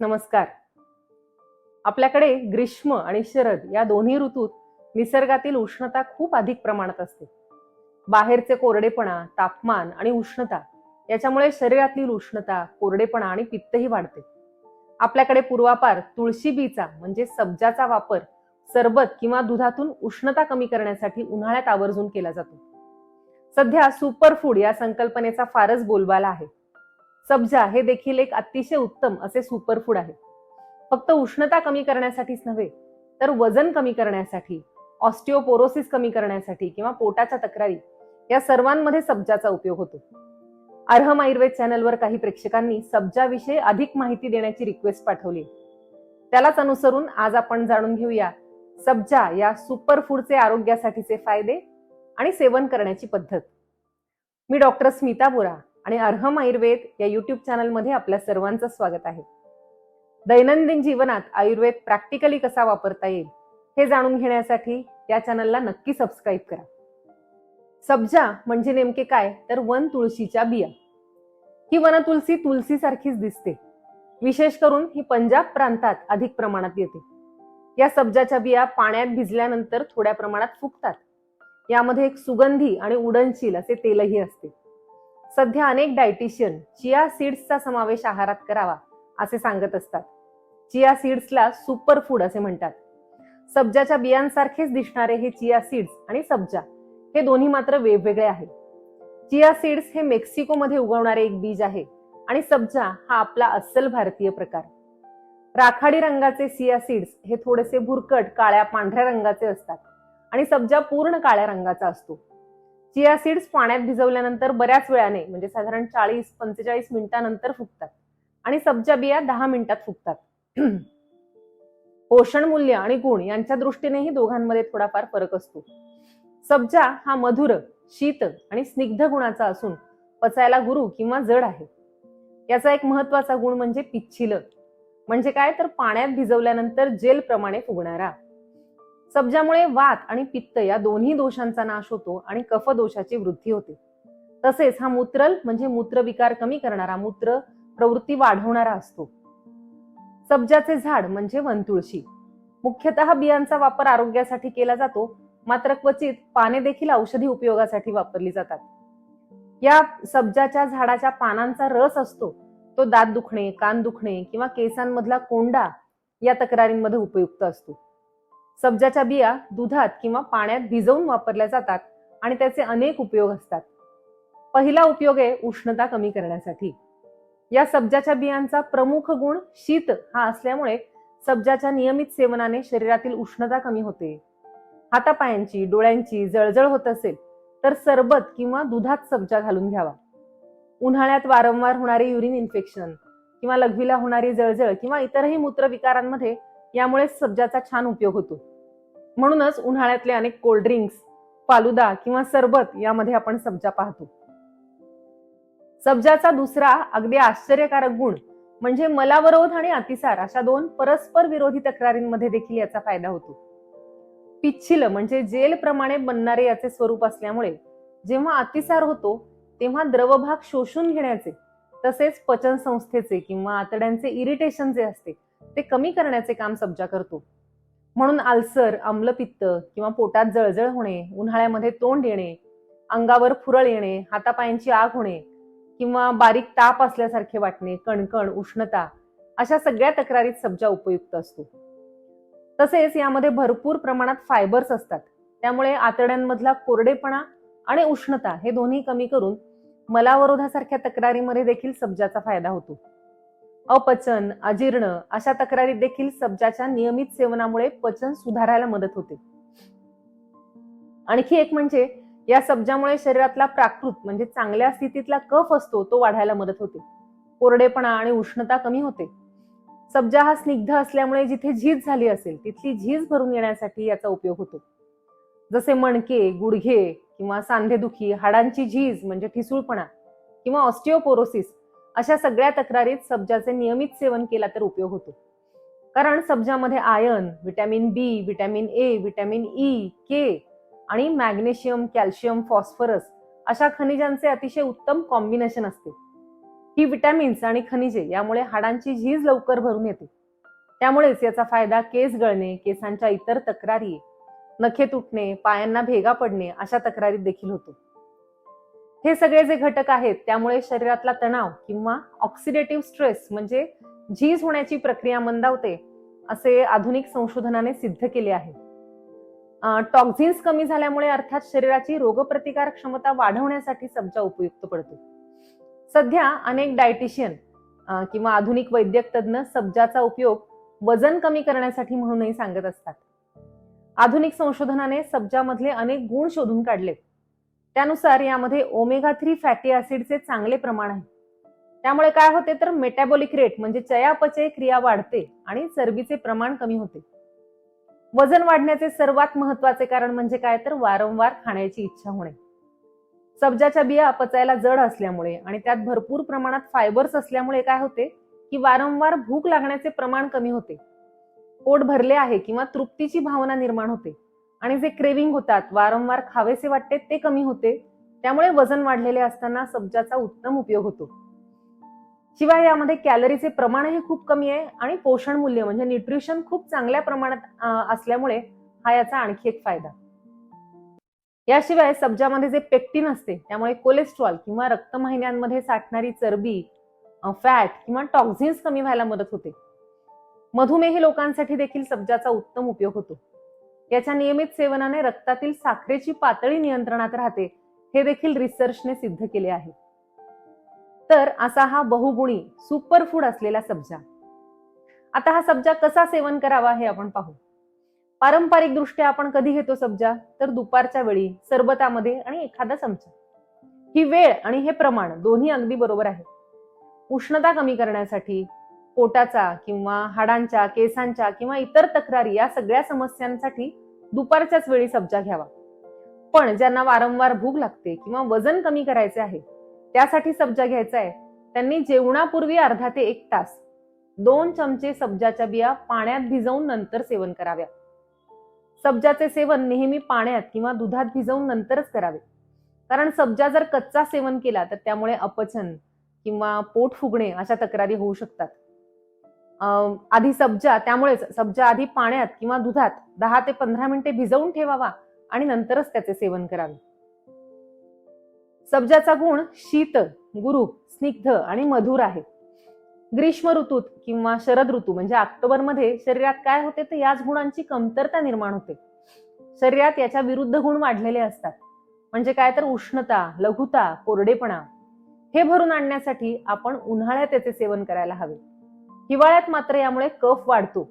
नमस्कार. आपल्याकडे ग्रीष्म आणि शरद या दोन्ही ऋतूत निसर्गातील उष्णता खूप अधिक प्रमाणात असते. बाहेरचे कोरडेपणा तापमान आणि उष्णता याच्यामुळे शरीरातील उष्णता कोरडेपणा आणि पित्तही वाढते. आपल्याकडे पूर्वापार तुळशी बीचा म्हणजे सब्जाचा वापर सरबत किंवा दुधातून उष्णता कमी करण्यासाठी उन्हाळ्यात आवर्जून केला जातो. सध्या सुपरफूड या संकल्पनेचा फारच बोलबाला आहे. सब्जा हे देखील एक अतिशय उत्तम असे सुपरफूड आहे फक्त उष्णता कमी करण्यासाठीच नव्हे तर वजन कमी करण्यासाठी ऑस्टिओपोरोसिस कमी करण्यासाठी किंवा पोटाच्या तक्रारी या सर्वांमध्ये सब्जाचा उपयोग होतो. अर्हम आयुर्वेद चॅनलवर काही प्रेक्षकांनी सब्जाविषयी अधिक माहिती देण्याची रिक्वेस्ट पाठवली. त्यालाच अनुसरून आज आपण जाणून घेऊया सब्जा या सुपरफूडचे आरोग्यासाठीचे फायदे आणि सेवन करण्याची पद्धत. मी डॉक्टर स्मिता बोरा आणि अर्हम आयुर्वेद या युट्यूब चॅनलमध्ये आपल्या सर्वांचं स्वागत आहे. दैनंदिन जीवनात आयुर्वेद प्रॅक्टिकली कसा वापरता येईल हे जाणून घेण्यासाठी या चॅनलला नक्की सबस्क्राईब करा. सब्जा म्हणजे नेमके काय? तर वन तुळशीच्या बिया. ही वनतुलसी तुलसीसारखीच दिसते. विशेष करून ही पंजाब प्रांतात अधिक प्रमाणात येते. या सब्जाच्या बिया पाण्यात भिजल्यानंतर थोड्या प्रमाणात फुकतात यामध्ये एक सुगंधी आणि उडनशील असे तेलही असते. सध्या अनेक डायटिशियन चिया सीड्सचा समावेश आहारात करावा असे सांगत असतात. चिया सीड्सला सुपर फूड असे म्हणतात. सब्जाच्या बियांसारखेच दिसणारे हे चिया सीड्स आणि सब्जा हे दोन्ही मात्र वेगवेगळे आहेत. चिया सीड्स हे मेक्सिकोमध्ये उगवणारे एक बीज आहे आणि सब्जा हा आपला अस्सल भारतीय प्रकार. राखाडी रंगाचे सिया सीड्स हे थोडेसे भुरकट काळ्या पांढऱ्या रंगाचे असतात आणि सब्जा पूर्ण काळ्या रंगाचा असतो. चिया सीड्स पाण्यात भिजवल्यानंतर बऱ्याच वेळाने म्हणजे साधारण चाळीस पंचेचाळीस मिनिटानंतर फुगतात. आणि सब्जा बिया दहा मिनिटात फुगतात. पोषण मूल्य आणि गुण यांच्या दृष्टीनेही दोघांमध्ये थोडाफार फरक असतो. सब्जा हा मधुर शीत आणि स्निग्ध गुणाचा असून पचायला गुरु किंवा जड आहे. याचा एक महत्त्वाचा गुण म्हणजे पिच्छिल. म्हणजे काय? तर पाण्यात भिजवल्यानंतर जेल प्रमाणे फुगणारा. सब्जामुळे वात आणि पित्त या दोन्ही दोषांचा नाश होतो आणि कफ दोषाची वृद्धी होते. तसेच हा मूत्रल म्हणजे मूत्रविकार कमी करणारा मूत्र प्रवृत्ती वाढवणारा असतो. सब्जाचे झाड म्हणजे वनतुळशी मुख्यतः बियांचा वापर आरोग्यासाठी केला जातो मात्र क्वचित पाने देखील औषधी उपयोगासाठी वापरली जातात. या सब्जाच्या झाडाच्या पानांचा रस असतो तो दात दुखणे कान दुखणे किंवा केसांमधला कोंडा या तक्रारींमध्ये उपयुक्त असतो. सब्जाच्या बिया दुधात किंवा पाण्यात भिजवून वापरल्या जातात आणि त्याचे अनेक उपयोग असतात. पहिला उपयोग आहे उष्णता कमी करण्यासाठी. या सब्जाच्या बियांचा प्रमुख गुण शीत हा असल्यामुळे सब्जाच्या नियमित सेवनाने शरीरातील उष्णता कमी होते. हातापायांची डोळ्यांची जळजळ होत असेल तर सरबत किंवा दुधात सब्जा घालून घ्यावा. उन्हाळ्यात वारंवार होणारे युरिन इन्फेक्शन किंवा लघवीला होणारी जळजळ किंवा इतरही मूत्रविकारांमध्ये यामुळे सब्जाचा छान उपयोग होतो. म्हणूनच उन्हाळ्यातले अनेक कोल्ड्रिंक्स फालुदा किंवा सरबत यामध्ये आपण सब्जा पाहतो. सब्जाचा दुसरा अगदी आश्चर्यकारक गुण म्हणजे मलावरोध आणि अतिसार अशा दोन परस्पर विरोधी तक्रारींमध्ये देखील याचा फायदा होतो. पिच्छिल म्हणजे जेल प्रमाणे बनणारे याचे स्वरूप असल्यामुळे जेव्हा अतिसार होतो तेव्हा द्रवभाग शोषून घेण्याचे तसेच पचन संस्थेचे किंवा आतड्यांचे इरिटेशन जे असते ते कमी करण्याचे काम सब्जा करतो. म्हणून आल्सर आम्लपित्त किंवा पोटात जळजळ होणे उन्हाळ्यामध्ये तोंड येणे अंगावर फुरळ येणे हातापायांची आग होणे किंवा बारीक ताप असल्यासारखे वाटणे कणकण उष्णता अशा सगळ्या तक्रारीत सब्जा उपयुक्त असतो. तसेच यामध्ये भरपूर प्रमाणात फायबर्स असतात. त्यामुळे आतड्यांमधला कोरडेपणा आणि उष्णता हे दोन्ही कमी करून मलावरोधासारख्या तक्रारीमध्ये देखील सब्जाचा फायदा होतो. अपचन अजीर्ण अशा तक्रारी देखील सब्जाच्या नियमित सेवनामुळे पचन सुधारायला मदत होते. आणखी एक म्हणजे या सब्जामुळे शरीरातला प्राकृत म्हणजे चांगल्या स्थितीतला कफ असतो तो वाढायला मदत होते. कोरडेपणा आणि उष्णता कमी होते. सब्जा हा स्निग्ध असल्यामुळे जिथे झीज झाली असेल तिथली झीज भरून येण्यासाठी याचा उपयोग होतो. जसे मणके गुडघे किंवा सांधेदुखी हाडांची झीज म्हणजे ठिसूळपणा किंवा ऑस्टिओपोरोसिस अशा सगळ्या तक्रारीत सब्जाचे नियमित सेवन केला तर उपयोग होतो. कारण सब्जामध्ये iron vitamin B vitamin A vitamin E K आणि मॅग्नेशियम कॅल्शियम फॉस्फरस अशा खनिजांचे अतिशय उत्तम कॉम्बिनेशन असते. ही विटॅमिन्स आणि खनिजे यामुळे हाडांची झीज लवकर भरून येते. त्यामुळेच याचा फायदा केस गळणे केसांच्या इतर तक्रारी नखे तुटणे पायांना भेगा पडणे अशा तक्रारीत देखील होतो. हे सगळे जे घटक आहेत त्यामुळे शरीरातला तणाव किंवा ऑक्सिडेटिव्ह स्ट्रेस म्हणजे झीज होण्याची प्रक्रिया मंदावते असे आधुनिक संशोधनाने सिद्ध केले आहे. टॉक्झिन्स कमी झाल्यामुळे अर्थात शरीराची रोगप्रतिकार क्षमता वाढवण्यासाठी सब्जा उपयुक्त पडतो. सध्या अनेक डायटिशियन किंवा आधुनिक वैद्यक तज्ज्ञ सब्जाचा उपयोग वजन कमी करण्यासाठी म्हणूनही सांगत असतात. आधुनिक संशोधनाने सब्जामधले अनेक गुण शोधून काढले त्यानुसार यामध्ये ओमेगा थ्री फॅटी ऍसिडचे चांगले प्रमाण आहे. त्यामुळे काय होते तर मेटॅबॉलिक रेट म्हणजे चयापचय क्रिया वाढते आणि चरबीचे प्रमाण कमी होते. वजन वाढण्याचे सर्वात महत्त्वाचे कारण म्हणजे काय तर वारंवार खाण्याची इच्छा होणे. सब्जाच्या बिया पचायला जड असल्यामुळे आणि त्यात भरपूर प्रमाणात फायबर्स असल्यामुळे काय होते की वारंवार भूक लागण्याचे प्रमाण कमी होते. पोट भरले आहे किंवा तृप्तीची भावना निर्माण होते. आणि जे क्रेविंग होतात वारंवार खावेसे वाटते ते कमी होते. त्यामुळे वजन वाढलेले असताना सब्जाचा उत्तम उपयोग होतो. शिवाय यामध्ये कॅलरीचे प्रमाणही खूप कमी आहे आणि पोषण मूल्य म्हणजे न्यूट्रिशन खूप चांगल्या प्रमाणात असल्यामुळे हा याचा आणखी एक फायदा. याशिवाय सब्जामध्ये जे पेक्टिन असते त्यामुळे कोलेस्ट्रॉल किंवा रक्तवाहिन्यांमध्ये साठणारी चरबी फॅट किंवा टॉक्झिन्स कमी व्हायला मदत होते. मधुमेही लोकांसाठी देखील सब्जाचा उत्तम उपयोग होतो. याच्या नियमित सेवनाने रक्तातील साखरेची पातळी नियंत्रणात राहते हे देखील रिसर्चने सिद्ध केले आहे. तर असा हा बहुगुणी सुपर फूड असलेला सब्जा. आता हा सब्जा कसा सेवन करावा हे आपण पाहू. पारंपरिक दृष्ट्या आपण कधी घेतो सब्जा? तर दुपारच्या वेळी सरबतामध्ये आणि एखादा चमचा. ही वेळ आणि हे प्रमाण दोन्ही अगदी बरोबर आहे. उष्णता कमी करण्यासाठी पोटाचा किंवा हाडांच्या केसांच्या किंवा इतर तक्रारी या सगळ्या समस्यांसाठी दुपारच्याच वेळी सब्जा घ्यावा. पण ज्यांना वारंवार भूक लागते किंवा वजन कमी करायचे आहे त्यासाठी सब्जा घ्यायचा आहे. त्यांनी जेवणापूर्वी अर्धा ते एक तास दोन चमचे सब्जाच्या बिया पाण्यात भिजवून नंतर सेवन कराव्या. सब्जाचे सेवन नेहमी पाण्यात किंवा दुधात भिजवून नंतरच करावे. कारण सब्जा जर कच्चा सेवन केला तर त्यामुळे अपचन किंवा पोट फुगणे अशा तक्रारी होऊ शकतात. आधी सब्जा त्यामुळेच सब्जा आधी पाण्यात किंवा दुधात दहा ते पंधरा मिनिटे भिजवून ठेवावा आणि नंतरच त्याचे सेवन करावे. सब्जाचा गुण शीत गुरु स्निग्ध आणि मधुर आहे. ग्रीष्म ऋतूत किंवा शरद ऋतू म्हणजे ऑक्टोबरमध्ये शरीरात काय होते तर याच गुणांची कमतरता निर्माण होते. शरीरात याच्या विरुद्ध गुण वाढलेले असतात. म्हणजे काय तर उष्णता लघुता कोरडेपणा हे भरून आणण्यासाठी आपण उन्हाळ्यात याचे सेवन करायला हवे. हिवाळ्यात मात्र यामुळे कफ वाढतो.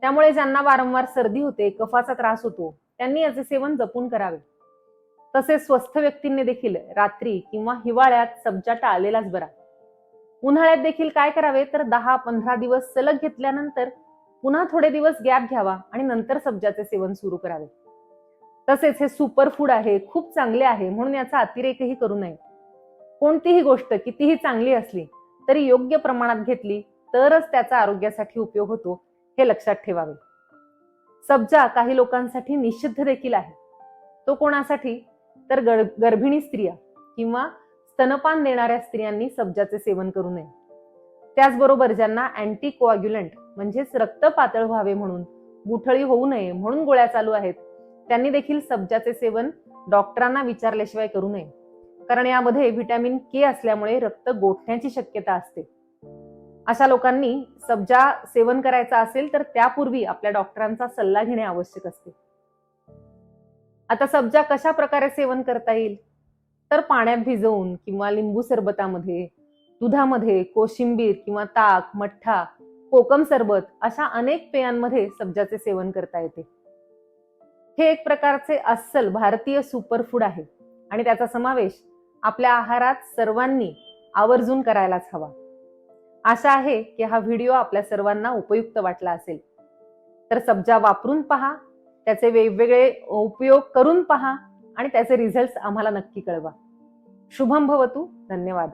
त्यामुळे ज्यांना वारंवार सर्दी होते कफाचा त्रास होतो त्यांनी याचे सेवन जपून करावे. तसेच स्वस्थ व्यक्तींनी देखील रात्री किंवा हिवाळ्यात सब्जा टाळलेलाच बरा. उन्हाळ्यात देखील काय करावे? तर दहा पंधरा दिवस सलग घेतल्यानंतर पुन्हा थोडे दिवस गॅप घ्यावा आणि नंतर सब्जाचे सेवन सुरू करावे. तसेच हे सुपर फूड आहे खूप चांगले आहे म्हणून याचा अतिरेकही करू नये. कोणतीही गोष्ट कितीही चांगली असली तरी योग्य प्रमाणात घेतली तरच त्याचा आरोग्यासाठी उपयोग होतो हे लक्षात ठेवावे. सब्जा काही लोकांसाठी निषिद्ध देखील आहे. तो कोणासाठी? तर गर्भिणी स्त्रिया किंवा स्तनपान देणाऱ्या स्त्रियांनी सब्जाचे सेवन करू नये. त्याचबरोबर ज्यांना अँटी कोअग्युलंट म्हणजेच रक्त पातळ व्हावे म्हणून गुठळी होऊ नये म्हणून गोळ्या चालू आहेत त्यांनी देखील सब्जाचे सेवन डॉक्टरांना विचारल्याशिवाय करू नये. कारण यामध्ये व्हिटॅमिन के असल्यामुळे रक्त गोठण्याची शक्यता असते. अशा लोकांनी सब्जा सेवन करायचा असेल तर त्यापूर्वी आपल्या डॉक्टरांचा सल्ला घेणे आवश्यक असते. आता सब्जा कशा प्रकारे सेवन करता येईल? तर पाण्यात भिजवून किंवा लिंबू सरबतामध्ये दुधामध्ये कोशिंबीर किंवा ताक मठ्ठा कोकम सरबत अशा अनेक पेयांमध्ये सब्जाचे सेवन करता येते. हे एक प्रकारचे अस्सल भारतीय सुपरफूड आहे आणि त्याचा समावेश आपल्या आहारात सर्वांनी आवर्जून करायलाच हवा. आशा आहे की हा व्हिडिओ आपल्या सर्वांना उपयुक्त वाटला असेल. तर सब्जा वापरून पहा त्याचे वेगवेगळे उपयोग करून पहा आणि त्याचे रिझल्ट आम्हाला नक्की कळवा. शुभम भवतू धन्यवाद.